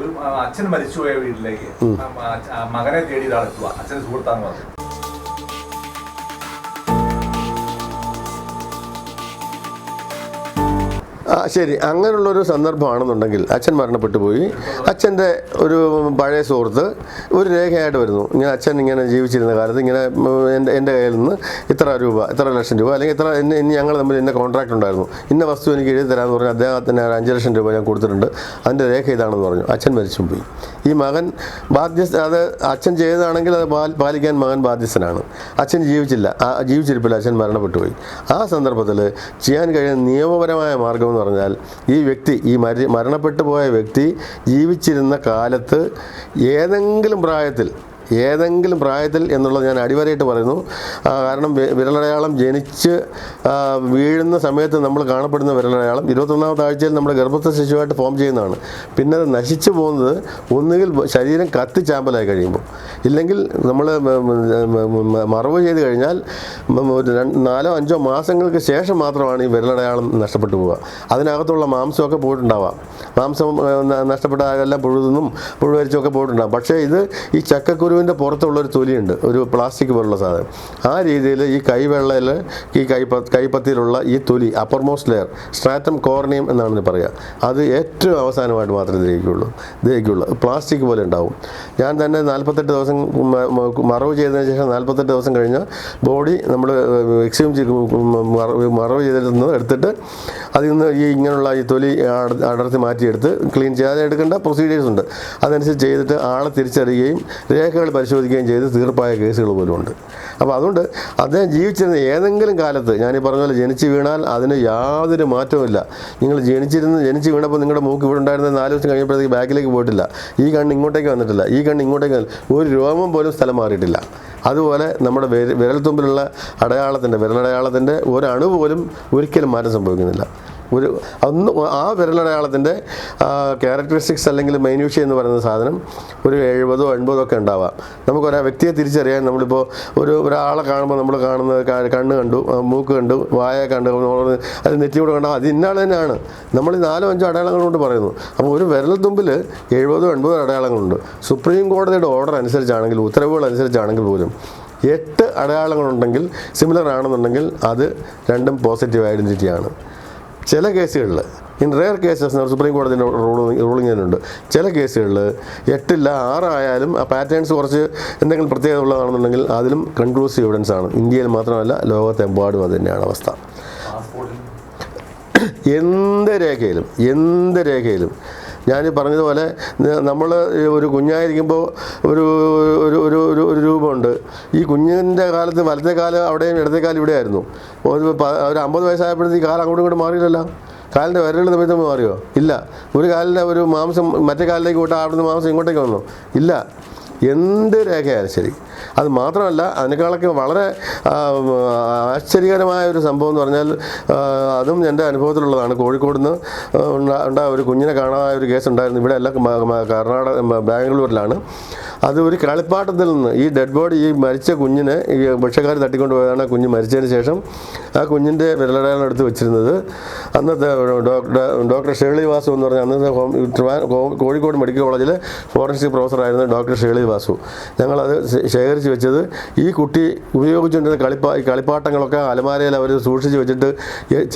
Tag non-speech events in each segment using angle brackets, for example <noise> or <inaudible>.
ഒരു അച്ഛൻ മരിച്ചുപോയ വീട്ടിലേക്ക്. മകനെ തേടി ഒരാളെത്തുക അച്ഛൻ സുഹൃത്താന്ന് പറഞ്ഞു. ശരി. അങ്ങനെയുള്ളൊരു സന്ദർഭമാണെന്നുണ്ടെങ്കിൽ അച്ഛൻ മരണപ്പെട്ടു പോയി. അച്ഛന്റെ ഒരു പഴയ സുഹൃത്ത് ഒരു രേഖയായിട്ട് വരുന്നു. ഇങ്ങനെ അച്ഛൻ ഇങ്ങനെ ജീവിച്ചിരുന്ന കാലത്ത് ഇങ്ങനെ എന്റെ എന്റെ കയ്യിൽ നിന്ന് ഇത്ര രൂപ ഇത്ര ലക്ഷം രൂപ അല്ലെങ്കിൽ ഇത്ര ഇന്ന് ഇനി ഞങ്ങൾ തമ്മിൽ ഇന്ന കോൺട്രാക്ട് ഉണ്ടായിരുന്നു. ഇന്ന വസ്തു എനിക്ക് എഴുതി തരാമെന്ന് പറഞ്ഞാൽ അദ്ദേഹത്തിന് ഒരു അഞ്ച് ലക്ഷം രൂപ ഞാൻ കൊടുത്തിട്ടുണ്ട്. അതിന്റെ രേഖ ഇതാണെന്ന് പറഞ്ഞു. അച്ഛൻ മരിച്ചു പോയി. ഈ മകൻ ബാധ്യസ്ഥ അത് അച്ഛൻ ചെയ്തതാണെങ്കിൽ അത് പാലിക്കാൻ മകൻ ബാധ്യസ്ഥനാണ്. അച്ഛൻ ജീവിച്ചില്ല. ജീവിച്ചിരിപ്പില്ല അച്ഛൻ മരണപ്പെട്ടു പോയി. ആ സന്ദർഭത്തിൽ ചെയ്യാൻ കഴിയുന്ന നിയമപരമായ മാർഗം എന്ന് പറഞ്ഞാൽ ഈ വ്യക്തി ഈ മരി മരണപ്പെട്ടു പോയ വ്യക്തി ജീവിച്ചിരുന്ന കാലത്ത് ഏതെങ്കിലും പ്രായത്തിൽ ഏതെങ്കിലും പ്രായത്തിൽ എന്നുള്ളത് ഞാൻ അടിവരയിട്ട് പറയുന്നു. കാരണം വിരലടയാളം ജനിച്ച് വീഴുന്ന സമയത്ത് നമ്മൾ കാണപ്പെടുന്ന വിരലടയാളം ഇരുപത്തൊന്നാമത്തെ ആഴ്ചയിൽ നമ്മുടെ ഗർഭസ്ഥ ശിശുവായിട്ട് ഫോം ചെയ്യുന്നതാണ്. പിന്നെ അത് നശിച്ചു പോകുന്നത് ഒന്നുകിൽ ശരീരം കത്തിച്ചാമ്പലായി കഴിയുമ്പോൾ. ഇല്ലെങ്കിൽ നമ്മൾ മറവ് ചെയ്ത് കഴിഞ്ഞാൽ നാലോ അഞ്ചോ മാസങ്ങൾക്ക് ശേഷം മാത്രമാണ് ഈ വിരലടയാളം നഷ്ടപ്പെട്ടു പോവുക. അതിനകത്തുള്ള മാംസമൊക്കെ പോയിട്ടുണ്ടാവാം. മാംസം നഷ്ടപ്പെട്ട എല്ലാം പുഴുതെന്നും പുഴുവരിച്ചൊക്കെ പോയിട്ടുണ്ടാകും പക്ഷേ ഇത് ഈ ചക്കക്കുരുവിന്റെ പുറത്തുള്ള ഒരു തൊലിയുണ്ട് ഒരു പ്ലാസ്റ്റിക് പോലുള്ള സാധനം. ആ രീതിയിൽ ഈ കൈവെള്ളയിൽ ഈ കൈപ്പ കൈപ്പത്തിയിലുള്ള ഈ തൊലി അപ്പർമോസ്റ്റ് ലെയർ സ്ട്രാറ്റം കോർണിയം എന്നാണ് പറയുക. അത് ഏറ്റവും അവസാനമായിട്ട് മാത്രമേ ദഹിക്കുള്ളൂ ദഹിക്കുള്ളൂ പ്ലാസ്റ്റിക് പോലെ ഉണ്ടാവും. ഞാൻ തന്നെ നാൽപ്പത്തെട്ട് ദിവസം മറവ് ചെയ്തതിന് ശേഷം നാൽപ്പത്തെട്ട് ദിവസം കഴിഞ്ഞ് ബോഡി നമ്മൾ എക്സ്യൂം മറവ് ചെയ്തിരുന്നത് എടുത്തിട്ട് അതിൽ നിന്ന് ഈ ഇങ്ങനെയുള്ള ഈ തൊലി അട- അടർത്തി മാറ്റിയെടുത്ത് ക്ലീൻ ചെയ്യാതെ എടുക്കേണ്ട പ്രൊസീജിയേഴ്സ് ഉണ്ട്. അതനുസരിച്ച് ചെയ്തിട്ട് ആളെ തിരിച്ചറിയുകയും രേഖകൾ പരിശോധിക്കുകയും ചെയ്ത് തീർപ്പായ കേസുകൾ പോലും ഉണ്ട് അപ്പോൾ അതുകൊണ്ട് അദ്ദേഹം ജീവിച്ചിരുന്ന ഏതെങ്കിലും കാലത്ത് ഞാൻ പറഞ്ഞ പോലെ ജനിച്ച് വീണാൽ അതിന് യാതൊരു മാറ്റവുമില്ല. നിങ്ങൾ ജനിച്ചിരുന്ന് ജനിച്ച് വീണപ്പോൾ നിങ്ങളുടെ മൂക്ക് ഇവിടെ ഉണ്ടായിരുന്ന നാല് ദിവസം കഴിഞ്ഞപ്പോഴത്തേക്ക് ബാക്കിലേക്ക് പോയിട്ടില്ല. ഈ കണ്ണ് ഇങ്ങോട്ടേക്ക് വന്നിട്ടില്ല. ഈ കണ്ണ് ഇങ്ങോട്ടേക്ക്. ഒരു രോമം പോലും സ്ഥലം മാറിയിട്ടില്ല. അതുപോലെ നമ്മുടെ വിരൽ വിരൽത്തുമ്പിലുള്ള അടയാളത്തിന്റെ വിരലടയാളത്തിന്റെ ഒരണു പോലും ഒരിക്കലും മാറ്റം സംഭവിക്കുന്നില്ല. ഒരു അന്ന് ആ വിരലടയാളത്തിന്റെ ക്യാരക്ടറിസ്റ്റിക്സ് അല്ലെങ്കിൽ മൈന്യൂഷ്യ എന്ന് പറയുന്ന സാധനം ഒരു എഴുപതോ എൺപതോ ഒക്കെ ഉണ്ടാവാം. നമുക്ക് ഒരാ വ്യക്തിയെ തിരിച്ചറിയാൻ നമ്മളിപ്പോൾ ഒരു ഒരാളെ കാണുമ്പോൾ നമ്മൾ കാണുന്ന കണ്ണ് കണ്ടു മൂക്ക് കണ്ടു വായ കണ്ടു അത് നെറ്റിയൂടെ കണ്ടു അത് ഇന്നാൾ തന്നെയാണ്. നമ്മൾ ഈ നാലോ അഞ്ചോ അടയാളങ്ങൾ കൊണ്ട് പറയുന്നു. അപ്പോൾ ഒരു വിരൽ തുമ്പിൽ എഴുപതോ എൺപതോ അടയാളങ്ങളുണ്ട്. സുപ്രീം കോടതിയുടെ ഓർഡർ അനുസരിച്ചാണെങ്കിൽ ഉത്തരവുകൾ അനുസരിച്ചാണെങ്കിൽ പോലും എട്ട് അടയാളങ്ങളുണ്ടെങ്കിൽ സിമിലർ ആണെന്നുണ്ടെങ്കിൽ അത് രണ്ടും പോസിറ്റീവ് ഐഡന്റിറ്റിയാണ് ചില കേസുകളിൽ ഇൻ റെയർ കേസസ് സുപ്രീം കോടതിന്റെ റൂളിംഗ് തന്നെയുണ്ട് ചില കേസുകളിൽ എട്ടില്ല ആറായാലും ആ പാറ്റേൺസ് കുറച്ച് എന്തെങ്കിലും പ്രത്യേകത ഉള്ളതാണെന്നുണ്ടെങ്കിൽ അതിലും കൺക്ലൂസീവ് എവിഡൻസ് ആണ്. ഇന്ത്യയിൽ മാത്രമല്ല ലോകത്തെമ്പാടും അത് തന്നെയാണ് അവസ്ഥ. എന്ത് രേഖയിലും എന്ത് രേഖയിലും ഞാൻ പറഞ്ഞതുപോലെ നമ്മൾ ഒരു കുഞ്ഞായിരിക്കുമ്പോൾ ഒരു ഒരു ഒരു ഒരു ഒരു രൂപമുണ്ട്. ഈ കുഞ്ഞിന്റെ കാലത്ത് വലത്തെ കാലം അവിടെയും ഇടത്തെ കാലം ഇവിടെയായിരുന്നു. ഒരു പ- ഒരു അമ്പത് വയസ്സായപ്പോഴത്തേക്ക് കാലം അങ്ങോട്ടും ഇങ്ങോട്ടും മാറിയില്ലല്ലോ? കാലിന്റെ വിരലുകൾ തമ്മിൽ മാറിയോ? ഇല്ല. ഒരു കാലിന്റെ ഒരു മാംസം മറ്റേ കാലിലേക്ക് വിട്ടാൽ അവിടുന്ന് മാംസം ഇങ്ങോട്ടേക്ക് വന്നു. ഇല്ല. എന്ത് രേഖയായാലും ശരി. അത് മാത്രമല്ല അതിനേക്കാളൊക്കെ വളരെ ആശ്ചര്യകരമായ ഒരു സംഭവം എന്ന് പറഞ്ഞാൽ അതും എന്റെ അനുഭവത്തിലുള്ളതാണ്. കോഴിക്കോട് നിന്ന് ഉണ്ടാ ഉണ്ടായ ഒരു കുഞ്ഞിനെ കാണാതായ ഒരു കേസ് ഉണ്ടായിരുന്നു ഇവിടെ അല്ല കർണാടക ബാംഗ്ലൂരിലാണ്. അത് ഒരു കളിപ്പാട്ടത്തിൽ നിന്ന് ഈ ഡെഡ് ബോഡി ഈ മരിച്ച കുഞ്ഞിനെ ഈ ഭിക്ഷക്കാർ തട്ടിക്കൊണ്ട് പോയതാണ് ആ കുഞ്ഞ് മരിച്ചതിന് ശേഷം. ആ കുഞ്ഞിന്റെ വിരലടയാളം എടുത്ത് വെച്ചിരുന്നത് അന്നത്തെ ഡോക്ടർ ഡോക്ടർ ഷേളി വാസു എന്ന് പറഞ്ഞ അന്നത്തെ കോഴിക്കോട് മെഡിക്കൽ കോളേജിലെ ഫോറൻസിക് പ്രൊഫസറായിരുന്ന ഡോക്ടർ ഷേളി വാസു ഞങ്ങളത് ശേഖരിച്ച് വെച്ചത് ഈ കുട്ടി ഉപയോഗിച്ചുകൊണ്ടിരുന്ന കളിപ്പാ കളിപ്പാട്ടങ്ങളൊക്കെ അലമാരയിൽ അവർ സൂക്ഷിച്ച് വെച്ചിട്ട്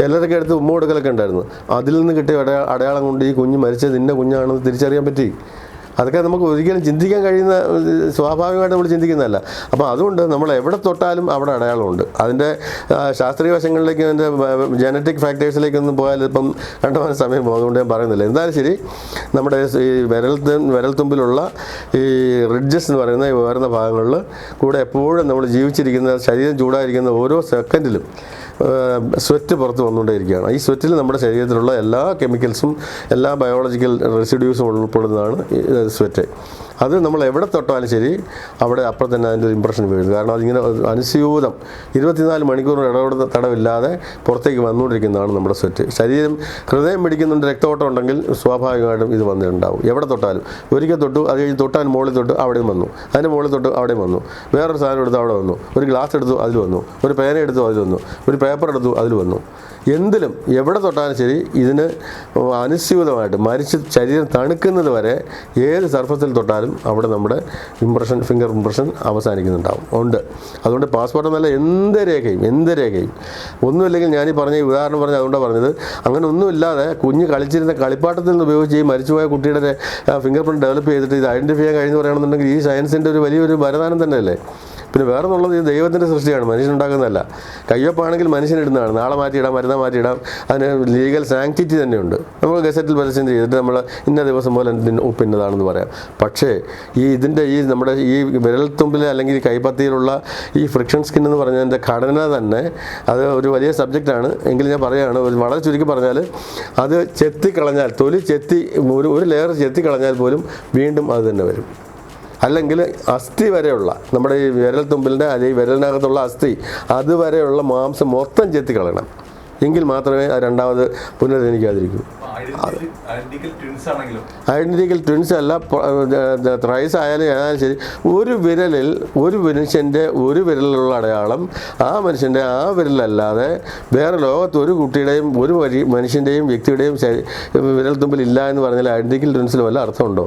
ചിലരൊക്കെ എടുത്ത് ഉമ്മ കൊടുക്കലൊക്കെ ഉണ്ടായിരുന്നു. അതിൽ നിന്ന് കിട്ടിയ അടയാളം കൊണ്ട് ഈ കുഞ്ഞ് മരിച്ചത് ഇന്ന കുഞ്ഞാണെന്ന് തിരിച്ചറിയാൻ പറ്റി. അതൊക്കെ നമുക്ക് ഒരിക്കലും ചിന്തിക്കാൻ കഴിയുന്ന സ്വാഭാവികമായിട്ട് നമ്മൾ ചിന്തിക്കുന്നതല്ല. അപ്പോൾ അതുകൊണ്ട് നമ്മൾ എവിടെ തൊട്ടാലും അവിടെ അടയാളമുണ്ട്. അതിന്റെ ശാസ്ത്രീയ വശങ്ങളിലേക്ക് അതിന്റെ ജനറ്റിക് ഫാക്ടേഴ്സിലേക്കൊന്നും പോയാൽ ഇപ്പം കണ്ടുപോകാൻ സമയം പോകും. ഞാൻ പറയുന്നില്ല. എന്തായാലും ശരി നമ്മുടെ ഈ വിരൽ തുമ്പിലുള്ള ഈ റിഡ്ജസ് എന്ന് പറയുന്ന ഈ ഉയർന്ന ഭാഗങ്ങളിൽ കൂടെ എപ്പോഴും നമ്മൾ ജീവിച്ചിരിക്കുന്ന ശരീരം ചൂടായിരിക്കുന്ന ഓരോ സെക്കൻഡിലും സ്വെറ്റ് പുറത്ത് വന്നുകൊണ്ടേയിരിക്കുകയാണ്. ഈ സ്വെറ്റിൽ നമ്മുടെ ശരീരത്തിലുള്ള എല്ലാ കെമിക്കൽസും എല്ലാ ബയോളജിക്കൽ റെസിഡ്യൂസും ഉൾപ്പെടുന്നതാണ് സ്വെറ്റ് അത് നമ്മൾ എവിടെ തൊട്ടാലും ശരി അവിടെ അപ്പം തന്നെ അതിന്റെ ഒരു ഇമ്പ്രഷൻ വീഴും. കാരണം അതിങ്ങനെ അനുസ്യൂതം. ഇരുപത്തിനാല് മണിക്കൂർ ഇടപെടുന്ന തടവില്ലാതെ പുറത്തേക്ക് വന്നുകൊണ്ടിരിക്കുന്നതാണ് നമ്മുടെ സ്വെറ്റ് ശരീരം ഹൃദയം പിടിക്കുന്നുണ്ട് രക്തോട്ടം ഉണ്ടെങ്കിൽ സ്വാഭാവികമായിട്ടും ഇത് വന്നിട്ടുണ്ടാവും. എവിടെ തൊട്ടാലും. ഒരിക്കൽ തൊട്ടു അത് കഴിഞ്ഞ് തൊട്ടാൽ മുകളിൽ തൊട്ട് അവിടെയും വന്നു. അതിന് മുകളിൽ തൊട്ട് അവിടെയും വന്നു. വേറൊരു സാധനം എടുത്തു അവിടെ വന്നു. ഒരു ഗ്ലാസ് എടുത്തു അതിൽ വന്നു. ഒരു പേന എടുത്തു അതിൽ വന്നു. ഒരു പേപ്പർ എടുത്തു അതിൽ വന്നു. എന്തിലും എവിടെ തൊട്ടാലും ശരി ഇതിന് അനുസ്യൂതമായിട്ട് മരിച്ച് ശരീരം തണുക്കുന്നത് വരെ ഏത് സർഫസിൽ തൊട്ടാലും അവിടെ നമ്മുടെ ഇംപ്രഷൻ ഫിംഗർ ഇംപ്രഷൻ അവസാനിക്കുന്നുണ്ടാവും. ഉണ്ട്. അതുകൊണ്ട് പാസ്പോർട്ട് എന്നല്ല എന്ത് രേഖയും എന്ത് രേഖയും. ഒന്നുമില്ലെങ്കിൽ ഞാൻ ഈ പറഞ്ഞ ഉദാഹരണം പറഞ്ഞ അതുകൊണ്ടാണ് പറഞ്ഞത്. അങ്ങനെ ഒന്നുമില്ലാതെ കുഞ്ഞ് കളിച്ചിരുന്ന കളിപ്പാട്ടത്തിൽ നിന്ന് ഉപയോഗിച്ച് ഈ മരിച്ചുപോയ കുട്ടിയുടെ ഫിംഗർ പ്രിന്റ് ഡെവലപ്പ് ചെയ്തിട്ട് ഇത് ഐഡന്റിഫൈ ചെയ്യാൻ കഴിഞ്ഞെന്ന് പറയുകയാണെന്നുണ്ടെങ്കിൽ ഈ സയൻസിന്റെ ഒരു വലിയൊരു വരദാനം തന്നെയല്ലേ? പിന്നെ വേറെ എന്നുള്ളത് ഇത് ദൈവത്തിന്റെ സൃഷ്ടിയാണ്. മനുഷ്യനുണ്ടാക്കുന്നതല്ല. കയ്യൊപ്പാണെങ്കിൽ മനുഷ്യനിടുന്നതാണ് നാളെ മാറ്റിയിടാം മരുന്ന് മാറ്റിയിടാം. അതിന് ലീഗൽ സാങ്ക്ടിറ്റി തന്നെയുണ്ട്. നമ്മൾ ഗസറ്റിൽ പരസ്യം ചെയ്തിട്ട് നമ്മൾ ഇന്ന ദിവസം പോലെ ഒപ്പിന്നതാണെന്ന് പറയാം. പക്ഷേ ഈ ഇതിന്റെ ഈ നമ്മുടെ ഈ വിരൽത്തുമ്പിൽ അല്ലെങ്കിൽ ഈ കൈപ്പത്തിയിലുള്ള ഈ ഫ്രിക്ഷൻ സ്കിൻ എന്ന് പറഞ്ഞതിന്റെ ഘടന തന്നെ അത് ഒരു വലിയ സബ്ജക്റ്റാണ് എങ്കിലും ഞാൻ പറയുകയാണ് വളരെ ചുരുക്കി പറഞ്ഞാൽ അത് ചെത്തിക്കളഞ്ഞാൽ തൊലി ചെത്തി ഒരു ഒരു ലെയർ ചെത്തിക്കളഞ്ഞാൽ പോലും വീണ്ടും അത് തന്നെ വരും. അല്ലെങ്കിൽ അസ്ഥി വരെയുള്ള നമ്മുടെ ഈ വിരൽ തുമ്പിലിന്റെ അല്ലെങ്കിൽ വിരലിനകത്തുള്ള അസ്ഥി അതുവരെയുള്ള മാംസം മൊത്തം ചെത്തി കളയണം. എങ്കിൽ മാത്രമേ അത് രണ്ടാമത് ആണെങ്കിലും. ഐഡന്റിക്കൽ ട്വിൻസ് അല്ല ത്രൈസ് ആയാലും ഏതായാലും ശരി. ഒരു വിരലിൽ ഒരു മനുഷ്യന്റെ ഒരു വിരലിലുള്ള അടയാളം ആ മനുഷ്യന്റെ ആ വിരലല്ലാതെ വേറെ ലോകത്ത് ഒരു കുട്ടിയുടെയും ഒരു മനുഷ്യന്റെയും വ്യക്തിയുടെയും വിരൽ തുമ്പിൽ ഇല്ല എന്ന് പറഞ്ഞാൽ ഐഡന്റിക്കൽ ട്വിൻസിൽ വല്ല അർത്ഥമുണ്ടോ?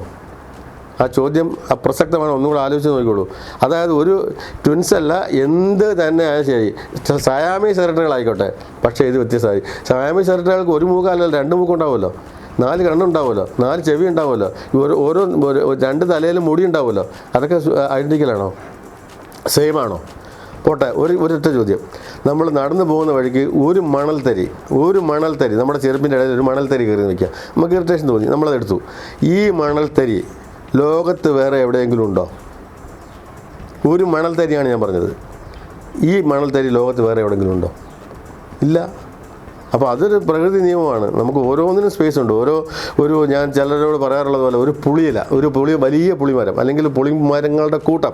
ആ ചോദ്യം അപ്രസക്തമാണ് ഒന്നുകൂടെ ആലോചിച്ച് നോക്കിക്കോളൂ. അതായത് ഒരു ട്വിൻസ് അല്ല എന്ത് തന്നെ ആയാലും ശരി. സയാമി സെറട്ടറുകളായിക്കോട്ടെ പക്ഷേ ഇത് വ്യത്യസ്തമായി. സയാമി സെറട്ടറുകൾക്ക് ഒരു മൂക്കല്ല രണ്ട് മൂക്കുണ്ടാവുമല്ലോ നാല് കണ്ണുണ്ടാവുമല്ലോ നാല് ചെവി ഉണ്ടാവുമല്ലോ. ഓരോ ഓരോ രണ്ട് തലയിലും മുടി ഉണ്ടാവുമല്ലോ. അതൊക്കെ ഐഡന്റിക്കലാണോ സെയിം ആണോ? പോട്ടെ ഒരു ഒരൊറ്റ ചോദ്യം. നമ്മൾ നടന്നു പോകുന്ന വഴിക്ക് ഒരു മണൽത്തരി ഒരു മണൽത്തരി നമ്മുടെ ചെറുപ്പിന്റെ ഇടയിൽ ഒരു മണൽത്തരി കയറി നിൽക്കുക. നമുക്ക് ഇറിറ്റേഷൻ തോന്നി. നമ്മളത് എടുത്തു. ഈ മണൽത്തരി ലോകത്ത് വേറെ എവിടെയെങ്കിലും ഉണ്ടോ? ഒരു മണൽത്തരിയാണ് ഞാൻ പറഞ്ഞത്. ഈ മണൽത്തരി ലോകത്ത് വേറെ എവിടെയെങ്കിലും ഉണ്ടോ? ഇല്ല. അപ്പോൾ അതൊരു പ്രകൃതി നിയമമാണ്. നമുക്ക് ഓരോന്നിനും സ്പേസ് ഉണ്ട്. ഓരോ ഒരു ഞാൻ ചിലരോട് പറയാറുള്ളത് പോലെ ഒരു പുളിയില ഒരു പുളി വലിയ പുളിമരം അല്ലെങ്കിൽ പുളിമരങ്ങളുടെ കൂട്ടം.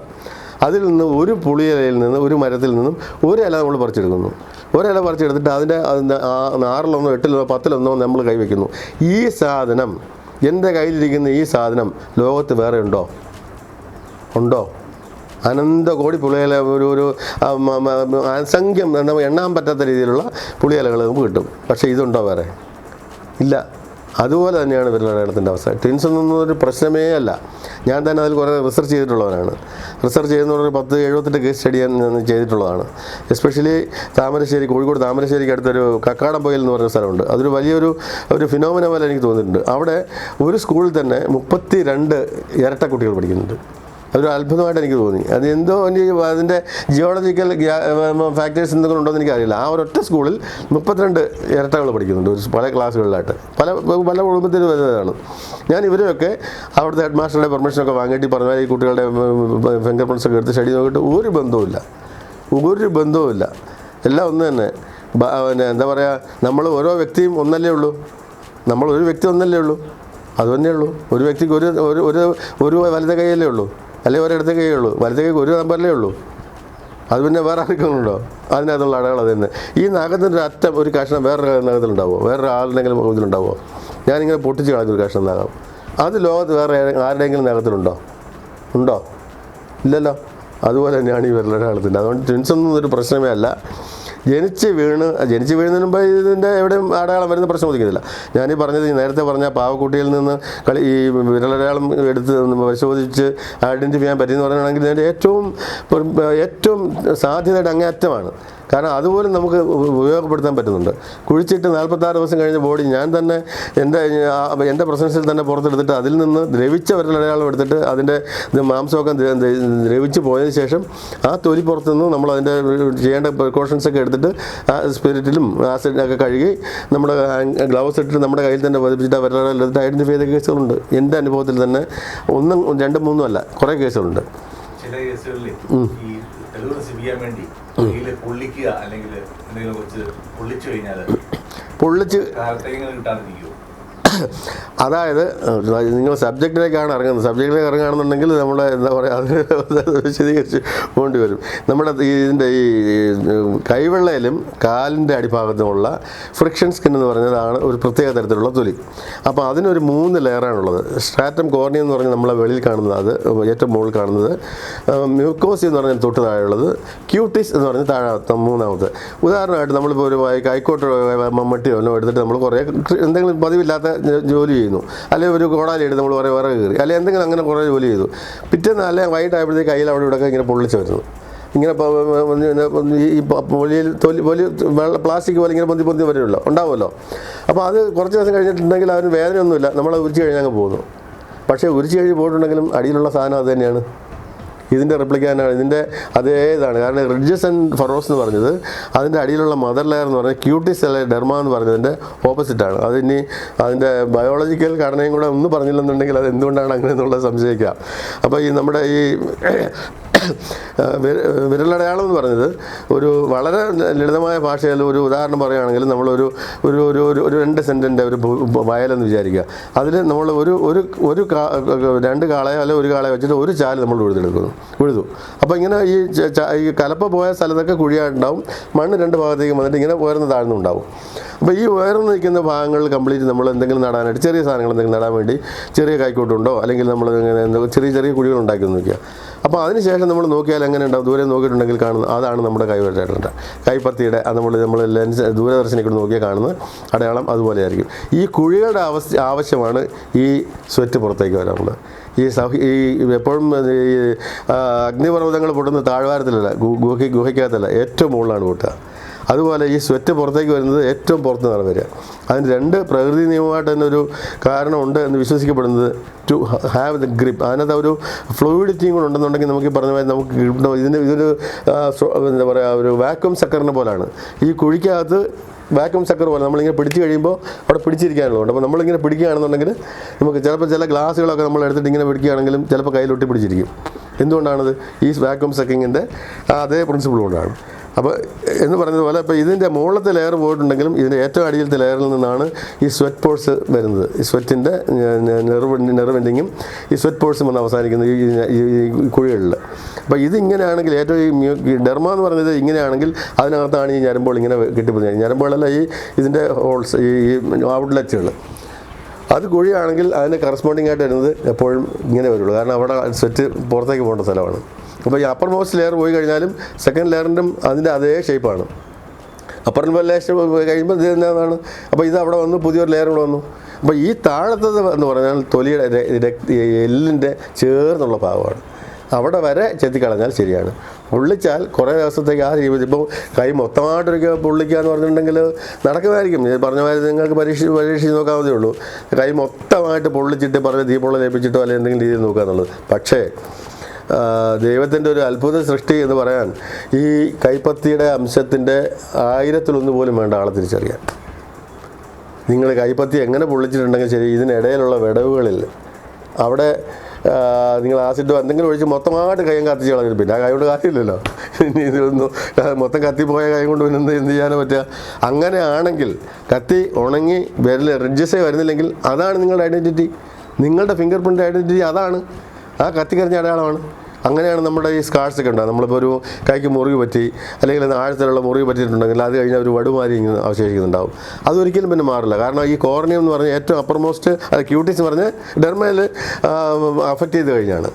അതിൽ നിന്ന് ഒരു പുളിയിലയിൽ നിന്ന് ഒരു മരത്തിൽ നിന്നും ഒരു ഇല നമ്മൾ പറിച്ചെടുക്കുന്നു. ഒരില പറിച്ചെടുത്തിട്ട് അതിന്റെ അതിന്റെ ആറിലൊന്നോ എട്ടിലൊന്നോ പത്തിലൊന്നോ നമ്മൾ കൈവയ്ക്കുന്നു. ഈ സാധനം എന്റെ കയ്യിലിരിക്കുന്ന ഈ സാധനം ലോകത്ത് വേറെ ഉണ്ടോ? ഉണ്ടോ? അനന്ത കോടി പുളിയില ഒരു ഒരു അസംഖ്യം എണ്ണാൻ പറ്റാത്ത രീതിയിലുള്ള പുളിയിലകൾ നമുക്ക് കിട്ടും. പക്ഷേ ഇതുണ്ടോ വേറെ? ഇല്ല. അതുപോലെ തന്നെയാണ് വിരലടയാളത്തിന്റെ അവസ്ഥ. ട്വിൻസ് എന്നൊരു ഒരു പ്രശ്നമേ അല്ല. ഞാൻ തന്നെ അതിൽ കുറേ റിസർച്ച് ചെയ്തിട്ടുള്ളവനാണ്. റിസർച്ച് ചെയ്യുന്ന ഒരു പത്ത് എഴുപത്തെട്ട് കേസ് സ്റ്റഡി ഞാൻ ചെയ്തിട്ടുള്ളതാണ്. എസ്പെഷ്യലി താമരശ്ശേരി കോഴിക്കോട് താമരശ്ശേരിക്ക് അടുത്തൊരു കക്കാടംപൊയിൽ എന്ന് പറഞ്ഞ സ്ഥലമുണ്ട്. അതൊരു വലിയൊരു ഒരു ഫിനോമിന പോലെ എനിക്ക് തോന്നിയിട്ടുണ്ട്. അവിടെ ഒരു സ്കൂളിൽ തന്നെ മുപ്പത്തി രണ്ട് ഇരട്ട കുട്ടികൾ പഠിക്കുന്നുണ്ട്. അതൊരു അത്ഭുതമായിട്ട് എനിക്ക് തോന്നി. അത് എന്തോ അതിന്റെ ജിയോളജിക്കൽ ഫാക്ടേഴ്സ് എന്തെങ്കിലും ഉണ്ടോ എന്ന് എനിക്കറിയില്ല. ആ ഒരൊറ്റ സ്കൂളിൽ മുപ്പത്തിരണ്ട് ഇരട്ടകൾ പഠിക്കുന്നുണ്ട് ഒരു പല ക്ലാസ്സുകളിലായിട്ട്. പല പല കുടുംബത്തിൽ വരുന്നതാണ്. ഞാൻ ഇവരെയൊക്കെ അവിടുത്തെ ഹെഡ് മാസ്റ്ററുടെ പെർമിഷനൊക്കെ വാങ്ങിയിട്ട് പറഞ്ഞാൽ പറഞ്ഞ ഈ കുട്ടികളുടെ ഫിംഗർ പ്രിൻസ് ഒക്കെ എടുത്ത് സ്റ്റഡി നോക്കിയിട്ട് ഒരു ബന്ധവുമില്ല. ഒരു ബന്ധവുമില്ല. എല്ലാം ഒന്ന് തന്നെ. പിന്നെ എന്താ പറയുക നമ്മൾ ഓരോ വ്യക്തിയും ഒന്നല്ലേ ഉള്ളൂ. നമ്മൾ ഒരു വ്യക്തി ഒന്നല്ലേ ഉള്ളൂ. അതുതന്നെയുള്ളൂ ഒരു വ്യക്തിക്ക് ഒരു ഒരു ഒരു വലത്തെ കൈയല്ലേ ഉള്ളൂ. അല്ലെങ്കിൽ ഒരിടത്തെ കൈയേ ഉള്ളൂ. വലത്തെ കൈക്ക് ഒരു നമ്പറിലേ ഉള്ളൂ. അത് പിന്നെ വേറെ ആർക്കുണ്ടോ അതിനകത്തുള്ള അടയാളം തന്നെ ഈ നാഗത്തിന്റെ ഒരു അറ്റം ഒരു കഷ്ണം വേറൊരു നഖത്തിലുണ്ടാവുമോ വേറൊരു ആളുടെങ്കിലും മുഖത്തിലുണ്ടാവുമോ ഞാനിങ്ങനെ പൊട്ടിച്ച് കളഞ്ഞ ഒരു കഷ്ണം നാഗം. അത് ലോകത്ത് വേറെ ആരുടെയെങ്കിലും നഗത്തിലുണ്ടോ? ഉണ്ടോ? ഇല്ലല്ലോ. അതുപോലെ തന്നെയാണ് ഈ വിരലടയാളത്തിന്റെ. അതുകൊണ്ട് ട്വിൻസ് ഒന്നും ഒരു പ്രശ്നമേ അല്ല. ജനിച്ച് വീണ് ജനിച്ച് വീഴുന്നതിന് മുമ്പ് ഇതിന്റെ എവിടെയും അടയാളം വരുന്ന പ്രശ്നം ഒതുക്കുന്നില്ല ഞാനീ പറഞ്ഞത് നേരത്തെ പറഞ്ഞ പാവക്കുട്ടിയിൽ നിന്ന് കളി ഈ വിരലടയാളം എടുത്ത് പരിശോധിച്ച് ഐഡന്റിഫൈ ചെയ്യാൻ പറ്റിയെന്ന് പറയുകയാണെങ്കിൽ ഇതിന്റെ ഏറ്റവും ഏറ്റവും സാധ്യതയുടെ അങ്ങേയറ്റമാണ്. കാരണം അതുപോലും നമുക്ക് ഉപയോഗപ്പെടുത്താൻ പറ്റുന്നുണ്ട്. കുഴിച്ചിട്ട് നാൽപ്പത്താറ് ദിവസം കഴിഞ്ഞ ബോഡി ഞാൻ തന്നെ എന്റെ എന്റെ പ്രസൻസിൽ തന്നെ പുറത്തെടുത്തിട്ട് അതിൽ നിന്ന് ദ്രവിച്ച വിരലടയാളം എടുത്തിട്ട് അതിന്റെ മാംസമൊക്കെ ദ്ര- ദ്ര- ദ്രവിച്ച് പോയതിന് ശേഷം ആ തൊലി പുറത്തു നിന്ന് നമ്മൾ അതിന്റെ ചെയ്യേണ്ട പ്രിക്കോഷൻസ് ഒക്കെ എടുത്തിട്ട് ആ സ്പിരിറ്റിലും ആസിഡിനൊക്കെ കഴുകി നമ്മുടെ ഗ്ലൗസ് ഇട്ടിട്ട് നമ്മുടെ കയ്യിൽ തന്നെ പതിപ്പിച്ചിട്ട് ആ വിരലടയാളം എടുത്തിട്ട് ഐഡന്റിഫൈ ചെയ്ത കേസുകളുണ്ട്. എന്റെ അനുഭവത്തിൽ തന്നെ ഒന്നും രണ്ടും മൂന്നും അല്ല കുറേ കേസുകളുണ്ട്. ചില കേസുകളിൽ ഈ പൊള്ളിച്ചു <coughs> അതായത് നിങ്ങൾ സബ്ജക്റ്റിലേക്കാണ് ഇറങ്ങുന്നത്. സബ്ജക്റ്റിലേക്ക് ഇറങ്ങുകയാണെന്നുണ്ടെങ്കിൽ നമ്മുടെ എന്താ പറയുക അത് വിശദീകരിച്ച് പോകേണ്ടി വരും. നമ്മുടെ ഇതിന്റെ ഈ കൈവെള്ളയിലും കാലിന്റെ അടിഭാഗത്തുമുള്ള ഫ്രിക്ഷൻ സ്കിൻ എന്ന് പറഞ്ഞതാണ് ഒരു പ്രത്യേക തരത്തിലുള്ള തൊലി. അപ്പോൾ അതിനൊരു മൂന്ന് ലെയറാണുള്ളത്. സ്ട്രാറ്റം കോർണിയ എന്ന് പറഞ്ഞാൽ നമ്മളെ വെളിയിൽ കാണുന്നത് അത് ഏറ്റവും മുകളിൽ കാണുന്നത്. മ്യൂക്കോസി എന്ന് പറഞ്ഞാൽ തൊട്ട് താഴെയുള്ളത്. ക്യൂട്ടിസ് എന്ന് പറഞ്ഞാൽ താഴെ മൂന്നാമത്തെ. ഉദാഹരണമായിട്ട് നമ്മളിപ്പോൾ ഒരു കൈക്കോട്ട് മമ്മട്ടിയോ എടുത്തിട്ട് നമ്മൾ കുറേ എന്തെങ്കിലും പതിവില്ലാത്ത ജ- ജോലി ചെയ്യുന്നു. അല്ലെങ്കിൽ ഒരു കോടാലി എടുത്ത് നമ്മൾ കുറേ വിറക് കയറി. അല്ലെങ്കിൽ എന്തെങ്കിലും അങ്ങനെ കുറേ ജോലി ചെയ്തു. പിറ്റേന്ന് അല്ലെങ്കിൽ വൈകിട്ടായപ്പോഴത്തേക്ക് കയ്യിൽ അവിടെ ഇവിടെയൊക്കെ ഇങ്ങനെ പൊള്ളിച്ച് വരുന്നു. ഇങ്ങനെ ഈ പൊലിയിൽ തൊലി പൊലി പ്ലാസ്റ്റിക് പോലെ ഇങ്ങനെ പൊന്തി പൊന്തി വരുമല്ലോ. ഉണ്ടാവുമല്ലോ. അപ്പോൾ അത് കുറച്ച് ദിവസം കഴിഞ്ഞിട്ടുണ്ടെങ്കിൽ അതിന് വേദനയൊന്നുമില്ല. നമ്മൾ ഉരിച്ച് കഴിഞ്ഞ് അങ്ങ് പോകുന്നു. പക്ഷേ ഉരിച്ച് കഴിഞ്ഞ് പോയിട്ടുണ്ടെങ്കിലും അടിയിലുള്ള സാധനം അത് തന്നെയാണ്. ഇതിന്റെ റെപ്ലിക്കാനാണ് ഇതിന്റെ അതേ ഇതാണ്. കാരണം റിഡ്ജസ് ആൻഡ് ഫറോസ് എന്ന് പറഞ്ഞത് അതിന്റെ അടിയിലുള്ള മദർ ലെയർ എന്ന് പറഞ്ഞാൽ ക്യൂട്ടിസ് അല്ലെ ഡെർമ എന്ന് പറഞ്ഞതിന്റെ ഓപ്പോസിറ്റാണ് അത് ഇനി അതിന്റെ ബയോളജിക്കൽ ഘടനയും കൂടെ ഒന്നും പറഞ്ഞില്ലെന്നുണ്ടെങ്കിൽ അത് എന്തുകൊണ്ടാണ് അങ്ങനെ എന്നുള്ളത് സംശയിക്കുക അപ്പോൾ ഈ നമ്മുടെ ഈ വിരലടയാളം എന്ന് പറഞ്ഞത് ഒരു വളരെ ലളിതമായ ഭാഷയിൽ ഒരു ഉദാഹരണം പറയുകയാണെങ്കിൽ നമ്മളൊരു ഒരു ഒരു ഒരു രണ്ട് സെന്റിന്റെ ഒരു വയലെന്ന് വിചാരിക്കുക. അതിൽ നമ്മൾ ഒരു ഒരു ഒരു രണ്ട് കാളയോ അല്ലെങ്കിൽ ഒരു കാളയോ വെച്ചിട്ട് ഒരു ചാൽ നമ്മൾ ഉഴുതെടുക്കുന്നു ഉഴുതു. അപ്പോൾ ഇങ്ങനെ ഈ ഈ കലപ്പ പോയ സ്ഥലത്തൊക്കെ കുഴിയായിട്ടുണ്ടാവും മണ്ണ് രണ്ട് ഭാഗത്തേക്ക് വന്നിട്ട് ഇങ്ങനെ ഉയർന്ന് താഴ്ന്നുണ്ടാവും. അപ്പോൾ ഈ ഉയർന്ന് നിൽക്കുന്ന ഭാഗങ്ങൾ കംപ്ലീറ്റ് നമ്മൾ എന്തെങ്കിലും നടാനായിട്ട് ചെറിയ സാധനങ്ങൾ എന്തെങ്കിലും നടാൻ വേണ്ടി ചെറിയ കൈക്കോട്ടുണ്ടോ അല്ലെങ്കിൽ നമ്മൾ ചെറിയ ചെറിയ കുഴികൾ ഉണ്ടാക്കി നോക്കുക അപ്പോൾ അതിനുശേഷം നമ്മൾ നോക്കിയാൽ എങ്ങനെ ഉണ്ടാവും? ദൂരെ നോക്കിയിട്ടുണ്ടെങ്കിൽ കാണുന്ന അതാണ് നമ്മുടെ കൈവരേണ്ട കൈപ്പത്തിയുടെ നമ്മൾ നമ്മൾ ലെൻസ് ദൂരദർശനിക്കൂടെ നോക്കിയാൽ കാണുന്ന അടയാളം അതുപോലെ ആയിരിക്കും ഈ കുഴികളുടെ അവസ്ഥ ആവശ്യമാണ് ഈ സ്വെറ്റ് പുറത്തേക്ക് വരാനുള്ളത്. ഈ സഹ ഈ എപ്പോഴും ഈ അഗ്നിപർവതങ്ങൾ പൊട്ടുന്ന താഴ്വാരത്തിലല്ല ഗുഹ ഗുഹയ്ക്കകത്തല്ല. ഏറ്റവും മുകളിലാണ് പൊട്ടുക. അതുപോലെ ഈ സ്വെറ്റ് പുറത്തേക്ക് വരുന്നത് ഏറ്റവും പുറത്ത് നിന്നാണ് വരിക. അതിന് രണ്ട് പ്രകൃതി നിയമമായിട്ട് തന്നെ ഒരു കാരണമുണ്ട് എന്ന് വിശ്വസിക്കപ്പെടുന്നത് ടു ഹാവ് ദ ഗ്രിപ്പ് അതിനകത്ത് ഒരു ഫ്ലൂയിഡിറ്റിയും കൂടെ ഉണ്ടെന്നുണ്ടെങ്കിൽ നമുക്ക് പറഞ്ഞ മാതിരി നമുക്ക് കിട്ടുന്ന ഇതിന് ഇതൊരു എന്താ പറയുക ഒരു വാക്വം സക്കറിനെ പോലാണ്. ഈ കുഴിക്കകത്ത് വാക്വം സക്കർ പോലെ നമ്മളിങ്ങനെ പിടിച്ചു കഴിയുമ്പോൾ അവിടെ പിടിച്ചിരിക്കാനുള്ളതുണ്ട് അപ്പോൾ നമ്മളിങ്ങനെ പിടിക്കുകയാണെന്നുണ്ടെങ്കിൽ നമുക്ക് ചിലപ്പോൾ ചില ഗ്ലാസ്സുകളൊക്കെ നമ്മൾ എടുത്തിട്ട് ഇങ്ങനെ പിടിക്കുകയാണെങ്കിലും ചിലപ്പോൾ കയ്യിലൊട്ടി പിടിച്ചിരിക്കും. എന്തുകൊണ്ടാണത്? ഈ വാക്വം സക്കിങ്ങിന്റെ അതേ പ്രിൻസിപ്പിൾ കൊണ്ടാണ്. അപ്പോൾ എന്ന് പറഞ്ഞതുപോലെ ഇപ്പോൾ ഇതിന്റെ മുകളിലത്തെ ലെയർ പോയിട്ടുണ്ടെങ്കിലും ഇതിന്റെ ഏറ്റവും അടിയിലത്തെ ലെയറിൽ നിന്നാണ് ഈ സ്വെറ്റ് പോഴ്സ് വരുന്നത്. ഈ സ്വെറ്റിന്റെ നെർവ് നെർവെൻഡിങ്ങും ഈ സ്വെറ്റ് പോഴ്സും വന്ന് അവസാനിക്കുന്നത് ഈ കുഴികളിൽ അപ്പോൾ ഇതിങ്ങനെയാണെങ്കിൽ ഏറ്റവും ഈ ഡെർമ എന്ന് പറഞ്ഞത് ഇങ്ങനെയാണെങ്കിൽ അതിനകത്താണ് ഈ ഞരമ്പോൾ ഇങ്ങനെ കെട്ടിപ്പിടിച്ചത് ഞരമ്പുകളല്ല ഈ ഇതിന്റെ ഹോൾസ് ഈ ഔട്ട്ലെറ്റുകൾ അത് കുഴിയാണെങ്കിൽ അതിന് കറസ്പോണ്ടിങ് ആയിട്ട് വരുന്നത് എപ്പോഴും ഇങ്ങനെ വരുള്ളൂ. കാരണം അവിടെ സെറ്റ് പുറത്തേക്ക് പോകേണ്ട സ്ഥലമാണ്. അപ്പോൾ ഈ അപ്പർ മോസ്റ്റ് ലെയർ പോയി കഴിഞ്ഞാലും സെക്കൻഡ് ലെയറിന്റെ അതിന്റെ അതേ ഷേപ്പാണ് അപ്പർ ലെയർ കഴിയുമ്പോൾ ഇത് എന്താണ് അപ്പോൾ ഇത് അവിടെ വന്നു പുതിയൊരു ലെയർ കൂടെ വന്നു. അപ്പോൾ ഈ താഴത്തത് എന്ന് പറഞ്ഞാൽ തൊലിയുടെ എല്ലിന്റെ ചേർന്നുള്ള ഭാഗമാണ്. അവിടെ വരെ ചെത്തിക്കളഞ്ഞാൽ ശരിയാണ്. പൊള്ളിച്ചാൽ കുറേ ദിവസത്തേക്ക് ആ ജീവിതം ഇപ്പോൾ കൈ മൊത്തമായിട്ടൊരിക്കൽ പൊള്ളിക്കുക എന്ന് പറഞ്ഞിട്ടുണ്ടെങ്കിൽ നടക്കുന്നതായിരിക്കും ഞാൻ പറഞ്ഞ മാതിരി നിങ്ങൾക്ക് പരീക്ഷ പരീക്ഷിച്ച് നോക്കാവുന്നതേ ഉള്ളൂ. കൈ മൊത്തമായിട്ട് പൊള്ളിച്ചിട്ട് പറഞ്ഞ് ദീപമുള്ള ലയിപ്പിച്ചിട്ടോ അല്ലെങ്കിൽ എന്തെങ്കിലും രീതിയിൽ നോക്കുക എന്നുള്ളത് പക്ഷേ ദൈവത്തിന്റെ ഒരു അത്ഭുത സൃഷ്ടി എന്ന് പറയാൻ ഈ കൈപ്പത്തിയുടെ അംശത്തിന്റെ ആയിരത്തിലൊന്ന് പോലും വേണ്ട ആളെ തിരിച്ചറിയാൻ. നിങ്ങൾ കൈപ്പത്തി എങ്ങനെ പൊള്ളിച്ചിട്ടുണ്ടെങ്കിൽ ശരി ഇതിനിടയിലുള്ള വിടവുകളിൽ അവിടെ നിങ്ങൾ ആസിഡോ എന്തെങ്കിലും ഒഴിച്ച് മൊത്തമായിട്ട് കൈയും കത്തിച്ച് കളഞ്ഞു പിന്നെ ആ കൈ കൊണ്ട് കാര്യമില്ലല്ലോ ഇനി മൊത്തം കത്തിപ്പോയ കൈ കൊണ്ട് പിന്നെ എന്ത് എന്ത് ചെയ്യാനോ പറ്റുക? അങ്ങനെ ആണെങ്കിൽ കത്തി ഉണങ്ങി വിരൽ റിഡ്ജസേ വരുന്നില്ലെങ്കിൽ അതാണ് നിങ്ങളുടെ ഐഡന്റിറ്റി നിങ്ങളുടെ ഫിംഗർ പ്രിന്റ് ഐഡന്റിറ്റി അതാണ്. ആ കത്തിക്കറിഞ്ഞ അടയാളമാണ്. അങ്ങനെയാണ് നമ്മുടെ ഈ സ്കാർസ് ഒക്കെ ഉണ്ടാകുന്നത് നമ്മളിപ്പോൾ ഒരു കൈക്ക് മുറിവ് പറ്റി അല്ലെങ്കിൽ അത് ആഴത്തിലുള്ള മുറിവ് പറ്റിയിട്ടുണ്ടെങ്കിൽ അത് കഴിഞ്ഞാൽ ഒരു വടുമാരി ഇങ്ങനെ അവശേഷിക്കുന്നുണ്ടാവും. അതൊരിക്കലും പിന്നെ മാറില്ല. കാരണം ഈ കോർണിയം എന്ന് പറഞ്ഞാൽ ഏറ്റവും അപ്പർ മോസ്റ്റ് ക്യൂട്ടീസ് പറഞ്ഞ് ഡെർമയിൽ അഫക്റ്റ് ചെയ്ത് കഴിഞ്ഞാണ്.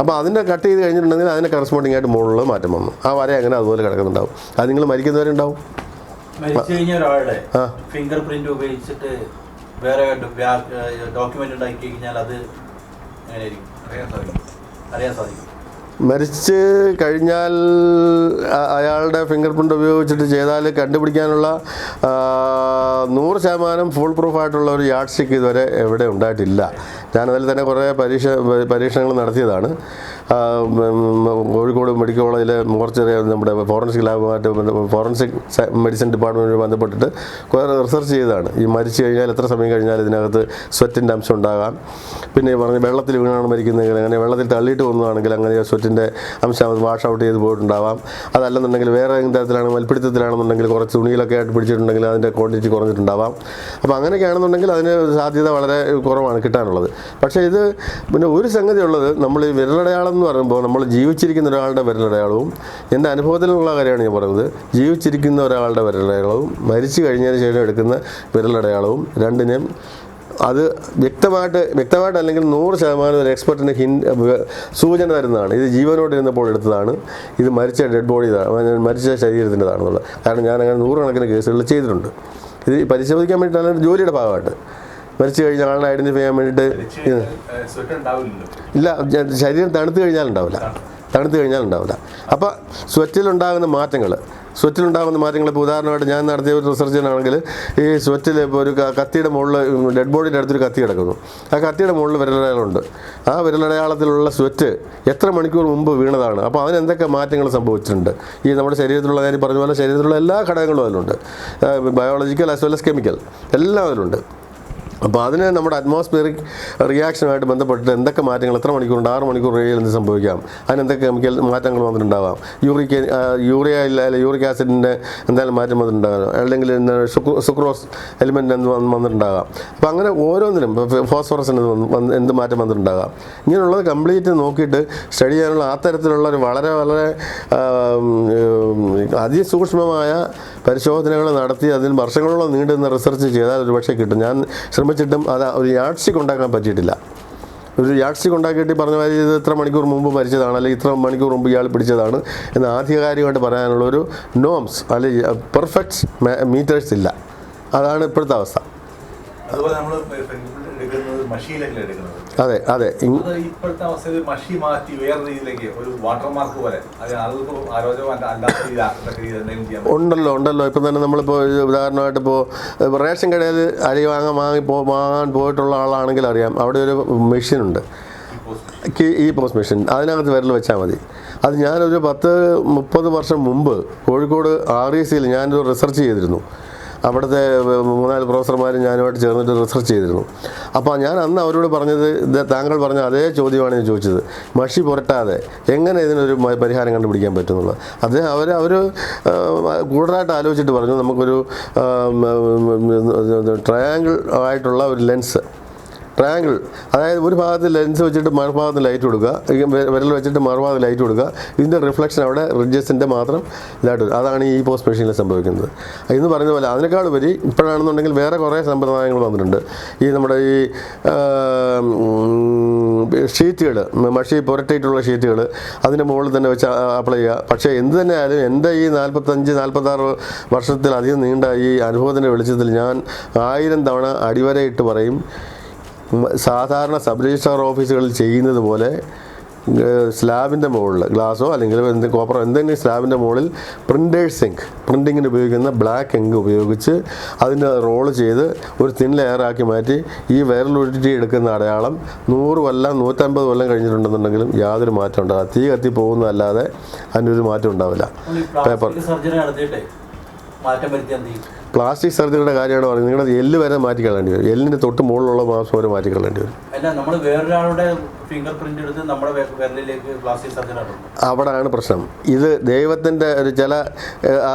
അപ്പോൾ അതിനെ കട്ട് ചെയ്ത് കഴിഞ്ഞിട്ടുണ്ടെങ്കിൽ അതിനെ കറസ്പോണ്ടിങ് ആയിട്ട് മുകളിൽ മാറ്റം വന്നു. ആ വര അങ്ങനെ അതുപോലെ കിടക്കുന്നുണ്ടാവും. അത് നിങ്ങൾ മരിക്കുന്നവരെ ഉണ്ടാവും. ഫിംഗർ പ്രിന്റ് ഉപയോഗിച്ചിട്ട് വേറെ ഡോക്യുമെന്റ് ഉണ്ടാക്കി കഴിഞ്ഞാൽ അത് അറിയാൻ സാധിക്കും. മരിച്ച് കഴിഞ്ഞാൽ അയാളുടെ ഫിംഗർ പ്രിന്റ് ഉപയോഗിച്ചിട്ട് ചെയ്താൽ കണ്ടുപിടിക്കാനുള്ള നൂറ് ശതമാനം ഫുൾ പ്രൂഫ് ആയിട്ടുള്ള ഒരു യാഡ് സ്റ്റിക്ക് ഇതുവരെ എവിടെ ഉണ്ടായിട്ടില്ല. ഞാനതിൽ തന്നെ കുറേ പരീക്ഷ പരീക്ഷണങ്ങൾ നടത്തിയതാണ്. കോഴിക്കോട് മെഡിക്കൽ കോളേജിലെ മോർച്ചറി നമ്മുടെ ഫോറൻസിക് ലാബുമായിട്ട് ഫോറൻസിക് മെഡിസിൻ ഡിപ്പാർട്ട്മെന്റുമായി ബന്ധപ്പെട്ടിട്ട് കുറേ റിസർച്ച് ചെയ്തതാണ്. ഈ മരിച്ചു കഴിഞ്ഞാൽ എത്ര സമയം കഴിഞ്ഞാൽ ഇതിനകത്ത് സ്വെറ്റിന്റെ അംശം ഉണ്ടാകാം. പിന്നെ പറഞ്ഞ വെള്ളത്തിൽ വീണാണ് മരിക്കുന്നതെങ്കിൽ അങ്ങനെ വെള്ളത്തിൽ തള്ളിയിട്ട് വന്നതാണെങ്കിൽ അങ്ങനെ സ്വെറ്റിന്റെ അംശം വാഷ് ഔട്ട് ചെയ്ത് പോയിട്ടുണ്ടാവാം. അതല്ലെന്നുണ്ടെങ്കിൽ വേറെ ഏതെങ്കിലും തരത്തിലാണ് മൽപ്പിടുത്തത്തിലാണെന്നുണ്ടെങ്കിൽ കുറച്ച് തുണിയിലൊക്കെ ആയിട്ട് പിടിച്ചിട്ടുണ്ടെങ്കിൽ അതിന്റെ ക്വാണ്ടിറ്റി കുറഞ്ഞിട്ടുണ്ടാവാം. അപ്പോൾ അങ്ങനെയൊക്കെയാണെന്നുണ്ടെങ്കിൽ അതിന് സാധ്യത വളരെ കുറവാണ് കിട്ടാനുള്ളത്. പക്ഷേ ഇത് പിന്നെ ഒരു സംഗതി ഉള്ളത് നമ്മൾ ഈ വിരലടയാളം എന്ന് പറയുമ്പോൾ നമ്മൾ ജീവിച്ചിരിക്കുന്ന ഒരാളുടെ വിരലടയാളവും എന്റെ അനുഭവത്തിലുള്ള കാര്യമാണ് ഞാൻ പറയുന്നത്. ജീവിച്ചിരിക്കുന്ന ഒരാളുടെ വിരലടയാളവും മരിച്ചു കഴിഞ്ഞതിന് ശേഷം എടുക്കുന്ന വിരലടയാളവും രണ്ടിനെയും അത് വ്യക്തമായിട്ട് വ്യക്തമായിട്ട് അല്ലെങ്കിൽ നൂറ് ശതമാനം ഒരു എക്സ്പെർട്ടിന് ഹിൻ സൂചന തരുന്നതാണ്. ഇത് ജീവനോട് ഇരുന്നപ്പോൾ എടുത്തതാണ്. ഇത് മരിച്ച ഡെഡ് ബോഡി മരിച്ച ശരീരത്തിന്റെതാണെന്നുള്ളത്. കാരണം ഞാൻ അങ്ങനെ നൂറുകണക്കിന് കേസുകൾ ചെയ്തിട്ടുണ്ട്. ഇത് പരിശോധിക്കാൻ വേണ്ടിയിട്ടാണ് ജോലിയുടെ ഭാഗമായിട്ട്. മരിച്ചു കഴിഞ്ഞ ആളിനെ ഐഡന്റിഫൈ ചെയ്യാൻ വേണ്ടിയിട്ട് ഇല്ല ശരീരം തണുത്ത് കഴിഞ്ഞാൽ ഉണ്ടാവില്ല. തണുത്ത് കഴിഞ്ഞാൽ ഉണ്ടാവില്ല. അപ്പോൾ സ്വെറ്റിലുണ്ടാകുന്ന മാറ്റങ്ങൾ സ്വെറ്റിലുണ്ടാകുന്ന മാറ്റങ്ങൾ ഇപ്പോൾ ഉദാഹരണമായിട്ട് ഞാൻ നടത്തിയ ഒരു റിസർച്ചിനാണെങ്കിൽ ഈ സ്വെറ്റിൽ ഇപ്പോൾ ഒരു കത്തിയുടെ മുകളിൽ ഡെഡ് ബോഡിയുടെ അടുത്തൊരു കത്തി കിടക്കുന്നു. ആ കത്തിയുടെ മുകളിൽ വിരലടയാളമുണ്ട് ആ വിരലടയാളത്തിലുള്ള സ്വെറ്റ് എത്ര മണിക്കൂർ മുമ്പ് വീണതാണ്? അപ്പോൾ അതിന് എന്തൊക്കെ മാറ്റങ്ങൾ സംഭവിച്ചിട്ടുണ്ട്? ഈ നമ്മുടെ ശരീരത്തിലുള്ള കാര്യം പറഞ്ഞ പോലെ ശരീരത്തിലുള്ള എല്ലാ ഘടകങ്ങളും അതിലുണ്ട്. Biological as well as chemical എല്ലാം അതിലുണ്ട്. അപ്പോൾ അതിന് നമ്മുടെ അറ്റ്മോസ്ഫിയറിക് റിയാക്ഷനുമായിട്ട് ബന്ധപ്പെട്ടിട്ട് എന്തൊക്കെ മാറ്റങ്ങൾ എത്ര മണിക്കൂറുണ്ട് ആറ് മണിക്കൂർ കഴിയാൽ എന്ത് സംഭവിക്കാം അതിന് എന്തൊക്കെ കെമിക്കൽ മാറ്റങ്ങൾ വന്നിട്ടുണ്ടാവാം യൂറിക് യൂറിയ ഇല്ല അല്ലെങ്കിൽ യൂറിക് ആസിഡിന്റെ എന്തായാലും മാറ്റം വന്നിട്ടുണ്ടാകാം അല്ലെങ്കിൽ സുക്രോസ് എലിമെന്റ് എന്ത് വന്നിട്ടുണ്ടാകാം. അപ്പോൾ അങ്ങനെ ഓരോന്നിനും ഫോസ്ഫറസിന് എന്ത് മാറ്റം വന്നിട്ടുണ്ടാകാം. ഇങ്ങനെയുള്ളത് കംപ്ലീറ്റ് നോക്കിയിട്ട് സ്റ്റഡി ചെയ്യാനുള്ള ആ തരത്തിലുള്ള ഒരു വളരെ വളരെ അതിസൂക്ഷ്മമായ പരിശോധനകൾ നടത്തി അതിൽ വർഷങ്ങളോളം നീണ്ടുന്ന റിസർച്ച് ചെയ്താൽ ഒരുപക്ഷെ കിട്ടും. ഞാൻ ശ്രമിച്ചിട്ടും അത് ഒരു യാഡ്സ്റ്റിക് ഉണ്ടാക്കാൻ പറ്റിയിട്ടില്ല. ഒരു യാഡ്സ്റ്റിക് ഉണ്ടാക്കിയിട്ട് പറഞ്ഞ മാതിരി ഇത് ഇത്ര മണിക്കൂർ മുമ്പ് മരിച്ചതാണ് അല്ലെങ്കിൽ ഇത്ര മണിക്കൂർ മുമ്പ് ഇയാൾ പിടിച്ചതാണ് എന്ന് ആധികാരികമായിട്ട് പറയാനുള്ള ഒരു നോംസ് അല്ലെങ്കിൽ പെർഫെക്റ്റ് മീറ്റേഴ്സ് ഇല്ല. അതാണ് ഇപ്പോഴത്തെ അവസ്ഥ. അതുപോലെ നമ്മൾ എടുക്കുന്നത് മഷിയിലൊക്കെ എടുക്കുന്നത്. അതെ അതെ. ഇപ്പോഴത്തെ അവസ്ഥയിൽ മഷി മാറ്റി വേറെ രീതിയിലേക്ക് ഒരു വാട്ടർമാർക്ക് പോലെ? ഉണ്ടല്ലോ ഉണ്ടല്ലോ. ഇപ്പം തന്നെ നമ്മളിപ്പോൾ ഉദാഹരണമായിട്ട് ഇപ്പോൾ റേഷൻ കടയിൽ അരി വാങ്ങാൻ വാങ്ങി പോ വാങ്ങാൻ പോയിട്ടുള്ള ആളാണെങ്കിൽ അറിയാം അവിടെ ഒരു മെഷീനുണ്ട്. ഈ പോസ്റ്റ് മെഷീൻ അതിനകത്ത് വിരൽ വെച്ചാൽ മതി. അത് ഞാനൊരു പത്ത് മുപ്പത് വർഷം മുമ്പ് കോഴിക്കോട് ആർ ഇ സിയിൽ ഞാനൊരു റിസർച്ച് ചെയ്തിരുന്നു. അവിടുത്തെ മൂന്നാൽ പ്രൊഫസർമാരും ഞാനുമായിട്ട് ചേർന്നിട്ട് റിസർച്ച് ചെയ്തിരുന്നു. അപ്പോൾ ഞാൻ അന്ന് അവരോട് പറഞ്ഞത് താങ്കൾ പറഞ്ഞ അതേ ചോദ്യമാണ് ഞാൻ ചോദിച്ചത്. മഷി പുരട്ടാതെ എങ്ങനെ ഇതിനൊരു പരിഹാരം കണ്ടുപിടിക്കാൻ പറ്റുന്നുള്ളത്? അദ്ദേഹം അവർ അവർ കൂടുതലായിട്ട് ആലോചിച്ചിട്ട് പറഞ്ഞു നമുക്കൊരു ട്രയാങ്കിൾ ആയിട്ടുള്ള ഒരു ലെൻസ് ട്രയാങ്കിൾ അതായത് ഒരു ഭാഗത്ത് ലെൻസ് വെച്ചിട്ട് മറുഭാഗത്ത് ലൈറ്റ് കൊടുക്കുക. വിരൽ വെച്ചിട്ട് മറുഭാഗത്ത് ലൈറ്റ് കൊടുക്കുക. ഇതിന്റെ റിഫ്ലക്ഷൻ അവിടെ റിഡ്ജസിന്റെ മാത്രം ഇതായിട്ട് വരും. അതാണ് ഈ പോസ്റ്റ് മെഷീനിൽ സംഭവിക്കുന്നത്. ഇന്ന് പറയുന്ന പോലെ അതിനേക്കാൾ ഉപരി ഇപ്പോഴാണെന്നുണ്ടെങ്കിൽ വേറെ കുറേ സമ്പ്രദായങ്ങൾ വന്നിട്ടുണ്ട്. ഈ നമ്മുടെ ഈ ഷീറ്റുകൾ മഷി പുരട്ടിയിട്ടുള്ള ഷീറ്റുകൾ അതിന്റെ മുകളിൽ തന്നെ വെച്ച് അപ്ലൈ ചെയ്യുക. പക്ഷേ എന്ത് തന്നെ ആയാലും എന്റെ ഈ നാൽപ്പത്തഞ്ച് നാൽപ്പത്താറ് വർഷത്തിലധികം നീണ്ട ഈ അനുഭവത്തിന്റെ വെളിച്ചത്തിൽ ഞാൻ ആയിരം തവണ അടിവരയിട്ട് പറയും സാധാരണ സബ് രജിസ്ട്രാർ ഓഫീസുകളിൽ ചെയ്യുന്നത് പോലെ സ്ലാബിന്റെ മുകളിൽ ഗ്ലാസോ അല്ലെങ്കിൽ എന്ത് കോപ്പറോ എന്തെങ്കിലും സ്ലാബിന്റെ മുകളിൽ പ്രിന്റേഴ്സ് ഇങ്ക് പ്രിന്റിങ്ങിന് ഉപയോഗിക്കുന്ന ബ്ലാക്ക് ഇങ്ക് ഉപയോഗിച്ച് അതിന്റെ റോൾ ചെയ്ത് ഒരു തിൻ ലെയറാക്കി മാറ്റി ഈ വിരലൊഴുറ്റി എടുക്കുന്ന അടയാളം നൂറ് കൊല്ലം നൂറ്റമ്പത് കൊല്ലം കഴിഞ്ഞിട്ടുണ്ടെന്നുണ്ടെങ്കിലും യാതൊരു മാറ്റം ഉണ്ടാവില്ല. തീ കത്തി പോകുന്നതല്ലാതെ അതിനൊരു മാറ്റം ഉണ്ടാവില്ല. പേപ്പർ മാറ്റം വരുത്തിയാൽ പ്ലാസ്റ്റിക് സർജറിയുടെ കാര്യമാണ് പറയുന്നത് നിങ്ങളുടെ എല്ല് വരെ മാറ്റിക്കളേണ്ടി വരും. എല്ലിന്റെ തൊട്ട് മുകളിലുള്ള മാസം വരെ മാറ്റിക്കളേണ്ടി വരും. അല്ല നമ്മൾ വേറൊരാളുടെ ഫിംഗർ പ്രിന്റ് എടുത്ത് നമ്മുടെ വിരലിലേക്ക് പ്ലാസ്റ്റിക് സർജറി അവിടെയാണ് പ്രശ്നം. ഇത് ദൈവത്തിന്റെ ഒരു ചില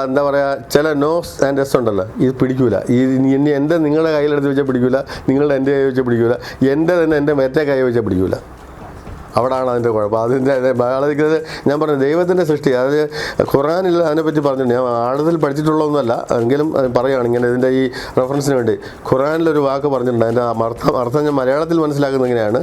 എന്താ പറയുക ചില നോസ് ആൻഡ് എസ് ഉണ്ടല്ലോ. ഇത് പിടിക്കൂല. ഈ ഇനി എന്റെ നിങ്ങളുടെ കയ്യിലെടുത്ത് വെച്ചാൽ പിടിക്കൂല. നിങ്ങളുടെ എന്റെ കൈ വെച്ചാൽ പിടിക്കൂല. എന്റെ തന്നെ എന്റെ മറ്റേ കൈ വെച്ചാൽ പിടിക്കൂല. അവിടാണ് അതിന്റെ കുഴപ്പം. അതിന്റെ ബയോളജിക്കത് ഞാൻ പറഞ്ഞു ദൈവത്തിന്റെ സൃഷ്ടി. അതായത് ഖുറാനിൽ അതിനെപ്പറ്റി പറഞ്ഞിട്ടുണ്ട് ഞാൻ ആഴത്തിൽ പഠിച്ചിട്ടുള്ളതൊന്നുമല്ല. എങ്കിലും പറയുകയാണ് ഇങ്ങനെ ഇതിന്റെ ഈ റെഫറൻസിന് വേണ്ടി. ഖുറാനിലൊരു വാക്ക് പറഞ്ഞിട്ടുണ്ട്. അതിന്റെ അർത്ഥം അർത്ഥം ഞാൻ മലയാളത്തിൽ മനസ്സിലാക്കുന്നത് ഇങ്ങനെയാണ്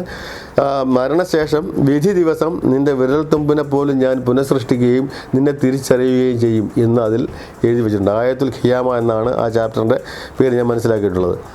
മരണശേഷം വിധി ദിവസം നിന്റെ വിരൽത്തുമ്പിനെ പോലും ഞാൻ പുനഃസൃഷ്ടിക്കുകയും നിന്നെ തിരിച്ചറിയുകയും ചെയ്യും എന്ന് അതിൽ എഴുതി വെച്ചിട്ടുണ്ട്. ആയത്തുൽ ഖിയാമ എന്നാണ് ആ ചാപ്റ്ററിന്റെ പേര് ഞാൻ മനസ്സിലാക്കിയിട്ടുള്ളത്.